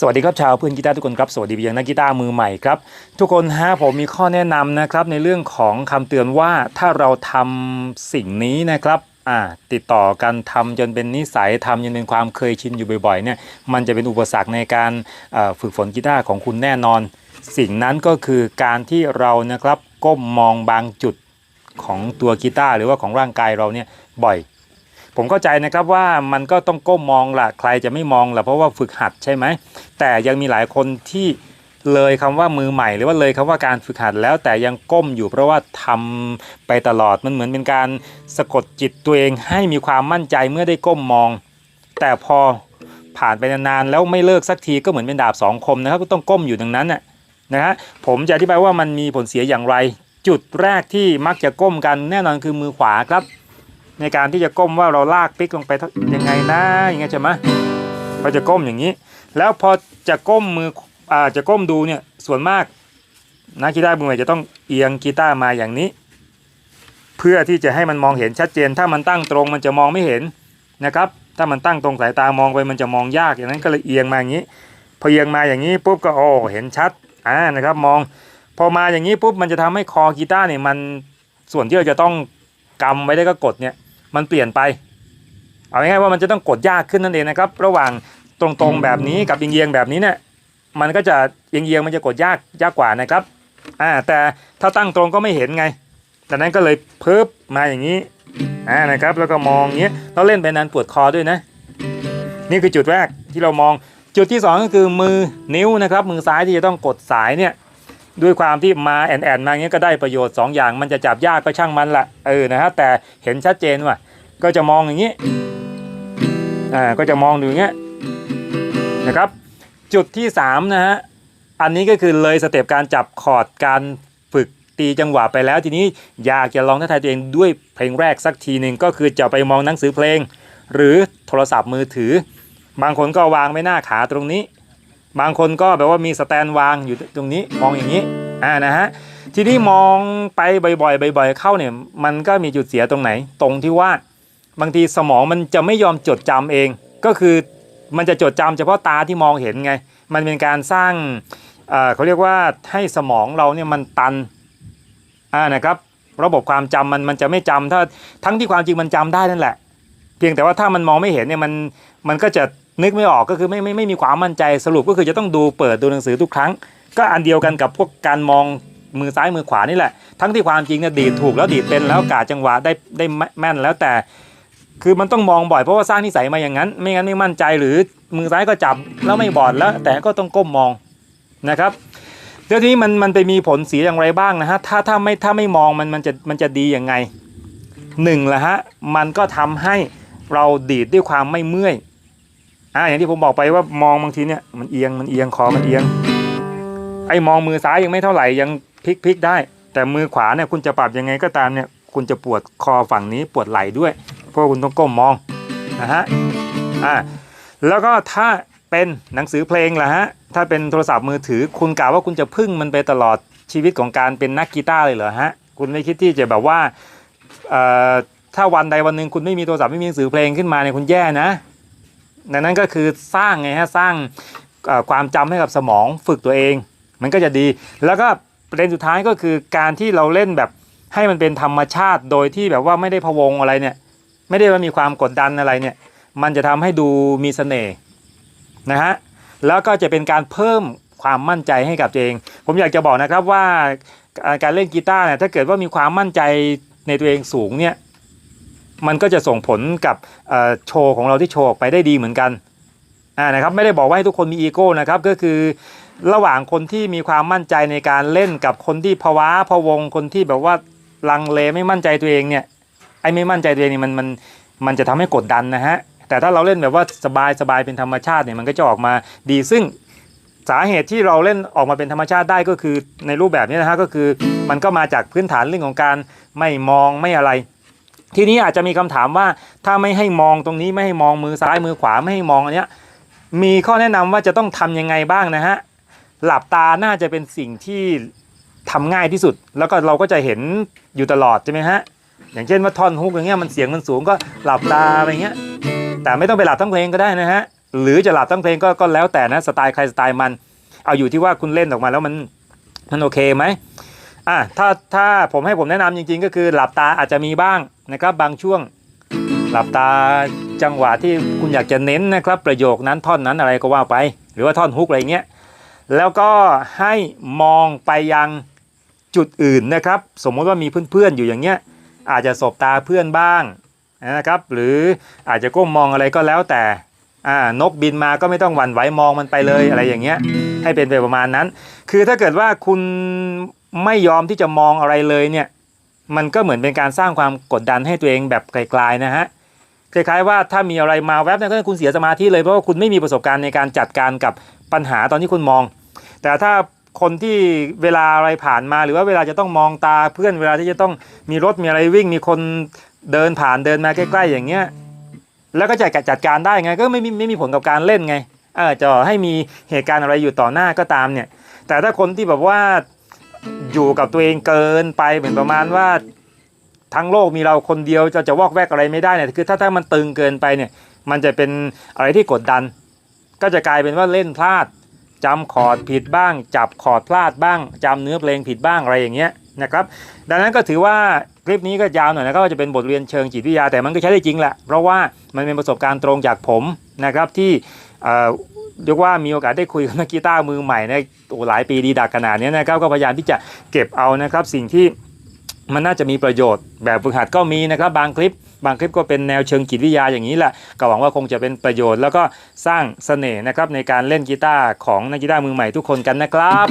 สวัสดีครับชาวเพื่อนกีตาร์ทุกคนครับสวัสดีไปยังนักกีตาร์มือใหม่ครับ ทุกคนฮะผมมีข้อแนะนำนะครับในเรื่องของคำเตือนว่าถ้าเราทำสิ่งนี้นะครับอ่าติดต่อกันทำจนเป็นนิสัยทำจนเป็นความเคยชินอยู่บ่อยๆเนี่ยมันจะเป็นอุปสรรคในการฝึกฝนกีตาร์ของคุณแน่นอน สิ่งนั้นก็คือการที่เรานะครับก้มมองบางจุดของตัวกีตาร์หรือว่าของร่างกายเราเนี่ยบ่อย ผมเข้าใจนะครับว่ามันก็ต้องก้มมองละใครจะไม่มองละเพราะว่าฝึกหัดใช่ไหมแต่ยังมีหลายคนที่เลยคำว่ามือใหม่ หรือว่าเลยคำว่าการฝึกหัดแล้วแต่ยังก้มอยู่เพราะว่าทำไปตลอดมันเหมือนเป็นการสะกดจิตตัวเองให้มีความมั่นใจเมื่อได้ก้มมอง แต่พอผ่านไปนานๆแล้วไม่เลิกสักทีก็เหมือนเป็นดาบสองคมนะครับก็ต้องก้มอยู่ดังนั้นน่ะนะฮะผมจะอธิบายว่ามันมีผลเสียอย่างไร จุดแรกที่มักจะก้มกันแน่นอนคือมือขวาครับ ในการที่จะก้มว่าเราลากปิกลงไปยังไงนะอย่างเงี้ยใช่ไหมพอจะก้มอย่างนี้ แล้วพอจะก้มมืออ่าจะก้มดูเนี่ยส่วนมากนักกีตาร์มือใหม่จะต้องเอียงกีตาร์มาอย่างนี้ เพื่อที่จะให้มันมองเห็นชัดเจน ถ้ามันตั้งตรงมันจะมองไม่เห็นนะครับ ถ้ามันตั้งตรงสายตามองไปมันจะมองยากอย่างนั้นก็เลยเอียงมาอย่างนี้ พอเอียงมาอย่างนี้ปุ๊บก็โอ้เห็นชัดอ่านะครับมองพอมาอย่างนี้ปุ๊บมันจะทำให้คอกีตาร์เนี่ยมันส่วนที่เราจะต้องกำไว้ได้ก็กดเนี่ย มันเปลี่ยนไป เอาง่ายๆว่ามันจะต้องกดยากขึ้นนั่นเองนะครับ ระหว่างตรงๆแบบนี้กับเอียงๆแบบนี้เนี่ยมันก็จะเอียงๆมันจะกดยากยากกว่านะครับอ่าแต่ถ้าตั้งตรงก็ไม่เห็นไงดังนั้นก็เลยเพิ่มมาอย่างนี้อ่านะครับ แล้วก็มองอย่างนี้เราเล่นไปนานปวดคอด้วยนะ นี่คือจุดแรกที่เรามองจุดที่สองก็คือมือนิ้วนะครับ มือซ้ายที่จะต้องกดสายเนี่ย ด้วยความที่มาแอนแอนมาอย่างเงี้ยก็ได้ประโยชน์ 2 อย่าง มันจะจับยากก็ช่างมันละเออนะฮะแต่เห็นชัดเจนว่าก็จะมองอย่างนี้อ่าก็จะมองดูอย่างเงี้ยนะครับ จุดที่3นะฮะอันนี้ก็คือเลยสเต็ปการจับคอร์ดการฝึกตีจังหวะไปแล้วทีนี้อยากจะลองท้าทายตัวเองด้วยเพลงแรกสักทีหนึ่งก็คือจะไปมองหนังสือเพลง หรือโทรศัพท์มือถือ บางคนก็วางไม่หน้าขาตรงนี้ บางคนก็แบบว่ามีสแตนวางอยู่ตรงนี้มองอย่างนี้อ่านะฮะทีนี้มองไปบ่อยๆบ่อยๆเข้าเนี่ยมันก็มีจุดเสียตรงไหน ตรงที่ว่าบางทีสมองมันจะไม่ยอมจดจำเอง ก็คือมันจะจดจำเฉพาะตาที่มองเห็นไง มันเป็นการสร้างเอ่อเขาเรียกว่าให้สมองเราเนี่ยมันตันอ่านะครับระบบความจำมันมันจะไม่จำถ้าทั้งที่ความจริงมันจำได้นั่นแหละ เพียงแต่ว่าถ้ามันมองไม่เห็นเนี่ยมันมันก็จะ นึกไม่ออกก็คือไม่ไม่ไม่มีความมั่นใจสรุปก็คือจะต้องดูเปิดดูหนังสือทุกครั้ง ก็อันเดียวกันกับพวกการมองมือซ้ายมือขวานี่แหละ ทั้งที่ความจริงเนี่ยดีดถูกแล้วดีดเป็นแล้วกาจังหวะได้ได้แม่นแล้วแต่ คือมันต้องมองบ่อยเพราะว่าสร้างนิสัยมาอย่างนั้น ไม่งั้นไม่มั่นใจหรือมือซ้ายก็จับแล้วไม่บอดแล้ว แต่ก็ต้องก้มมองนะครับเดี๋ยวทีนี้มันมันไปมีผลเสียอย่างไรบ้างนะฮะถ้าถ้าไม่ถ้าไม่มองมันมันจะมันจะดียังไงหนึ่งละฮะมันก็ทำให้เราดีดด้วยความไม่เมื่อย อ่าอย่างที่ผมบอกไปว่ามองบางทีเนี่ยมันเอียงมันเอียงคอมันเอียง ไอ้มองมือซ้ายยังไม่เท่าไหร่ยังพลิกพลิกได้ แต่มือขวาเนี่ยคุณจะปรับยังไงก็ตามเนี่ย คุณจะปวดคอฝั่งนี้ปวดไหล่ด้วย เพราะคุณต้องก้มมองนะฮะอ่าแล้วก็ถ้าเป็นหนังสือเพลงล่ะฮะถ้าเป็นโทรศัพท์มือถือ คุณกล่าวว่าคุณจะพึ่งมันไปตลอดชีวิตของการเป็นนักกีตาร์เลยเหรอฮะคุณไม่คิดที่จะแบบว่าเอ่อถ้าวันใดวันหนึ่งคุณไม่มีโทรศัพท์ไม่มีหนังสือเพลงขึ้นมาเนี่ยคุณแย่นะ ดังนั้นก็คือสร้างไงฮะสร้างความจำให้กับสมองฝึกตัวเอง มันก็จะดี แล้วก็ประเด็นสุดท้ายก็คือการที่เราเล่นแบบให้มันเป็นธรรมชาติโดยที่แบบว่าไม่ได้พะวงอะไรเนี่ย ไม่ได้ว่ามีความกดดันอะไรเนี่ย มันจะทำให้ดูมีเสน่ห์นะฮะแล้วก็จะเป็นการเพิ่มความมั่นใจให้กับตัวเอง ผมอยากจะบอกนะครับว่าการเล่นกีตาร์เนี่ยถ้าเกิดว่ามีความมั่นใจในตัวเองสูงเนี่ย มันก็จะส่งผลกับโชว์ของเราที่โชว์ออกไปได้ดีเหมือนกันนะครับไม่ได้บอกว่าให้ทุกคนมีอีโก้นะครับก็คือระหว่างคนที่มีความมั่นใจในการเล่นกับคนที่ภาวะพะวงคนที่แบบว่าลังเลไม่มั่นใจตัวเองเนี่ยไอ้ไม่มั่นใจตัวเองนี่มันมันมันจะทำให้กดดันนะฮะแต่ถ้าเราเล่นแบบว่าสบายสบายเป็นธรรมชาติเนี่ยมันก็จะออกมาดีซึ่งสาเหตุที่เราเล่นออกมาเป็นธรรมชาติได้ก็คือในรูปแบบนี้นะฮะก็คือมันก็มาจากพื้นฐานเรื่องของการไม่มองไม่อะไร ทีนี้อาจจะมีคำถามว่าถ้าไม่ให้มองตรงนี้ไม่ให้มองมือซ้ายมือขวาไม่ให้มองอันเนี้ยมีข้อแนะนำว่าจะต้องทำยังไงบ้างนะฮะหลับตาน่าจะเป็นสิ่งที่ทำง่ายที่สุด แล้วก็เราก็จะเห็นอยู่ตลอดใช่ไหมฮะอย่างเช่นว่าท่อนฮุกอย่างเงี้ยมันเสียงมันสูงก็หลับตาอะไรเงี้ยแต่ไม่ต้องไปหลับทั้งเพลงก็ได้นะฮะหรือจะหลับทั้งเพลงก็ก็แล้วแต่นะสไตล์ใครสไตล์มัน เอาอยู่ที่ว่าคุณเล่นออกมาแล้วมันมันโอเคไหมอะถ้าถ้าผมให้ผมแนะนำจริง ๆ ก็คือหลับตาอาจจะมีบ้าง นะครับ บางช่วงหลับตาจังหวะที่คุณอยากจะเน้นนะครับ ประโยคนั้นท่อนนั้นอะไรก็ว่าไป หรือว่าท่อนฮุกอะไรเงี้ยแล้วก็ให้มองไปยังจุดอื่นนะครับ สมมติว่ามีเพื่อนๆอยู่อย่างเงี้ยอาจจะสบตาเพื่อนบ้างนะครับ หรืออาจจะก้มมองอะไรก็แล้วแต่อ่านกบินมาก็ไม่ต้องหวั่นไหวมองมันไปเลยอะไรอย่างเงี้ยให้เป็นไปประมาณนั้น คือถ้าเกิดว่าคุณไม่ยอมที่จะมองอะไรเลยเนี่ย มันก็เหมือนเป็นการสร้างความกดดันให้ตัวเองแบบไกลๆนะฮะคล้ายๆว่าถ้ามีอะไรมาแวบเนี่ยก็คุณเสียสมาธิเลยเพราะว่าคุณไม่มีประสบการณ์ในการจัดการกับปัญหาตอนที่คุณมอง แต่ถ้าคนที่เวลาอะไรผ่านมาหรือว่าเวลาจะต้องมองตาเพื่อนเวลาที่จะต้องมีรถมีอะไรวิ่ง มีคนเดินผ่านเดินมาใกล้ ๆ อย่างเงี้ยแล้วก็จะจัดการได้ไงก็ไม่มีไม่มีผลกับการเล่นไงเออจะให้มีเหตุการณ์อะไรอยู่ต่อหน้าก็ตามเนี่ย แต่ถ้าคนที่แบบว่า อยู่กับตัวเองเกินไปเหมือนประมาณว่า ทั้งโลกมีเราคนเดียวจะจะวอกแวกอะไรไม่ได้เนี่ยคือถ้าถ้ามันตึงเกินไปเนี่ยมันจะเป็นอะไรที่กดดัน ก็จะกลายเป็นว่าเล่นพลาดจำคอร์ดผิดบ้าง จับคอร์ดพลาดบ้างจำเนื้อเพลงผิดบ้างอะไรอย่างเงี้ยนะครับดังนั้นก็ถือว่าคลิปนี้ก็ยาวหน่อยนะก็จะเป็นบทเรียนเชิงจิตวิทยาแต่มันก็ใช้ได้จริงแหละเพราะว่ามันเป็นประสบการณ์ตรงจากผมนะครับที่ เรียกว่ามีโอกาสได้คุยกับนักกีตาร์มือใหม่ในโอ้หลายปีดีดักขนาดนี้นะครับก็พยายามที่จะเก็บเอานะครับ สิ่งที่มันน่าจะมีประโยชน์แบบฝึกหัดก็มีนะครับ บางคลิป บางคลิปก็เป็นแนวเชิงจิตวิทยาอย่างนี้แหละก็หวังว่าคงจะเป็นประโยชน์ แล้วก็สร้างเสน่ห์นะครับในการเล่นกีตาร์ของนักกีตาร์มือใหม่ทุกคนกันนะครับ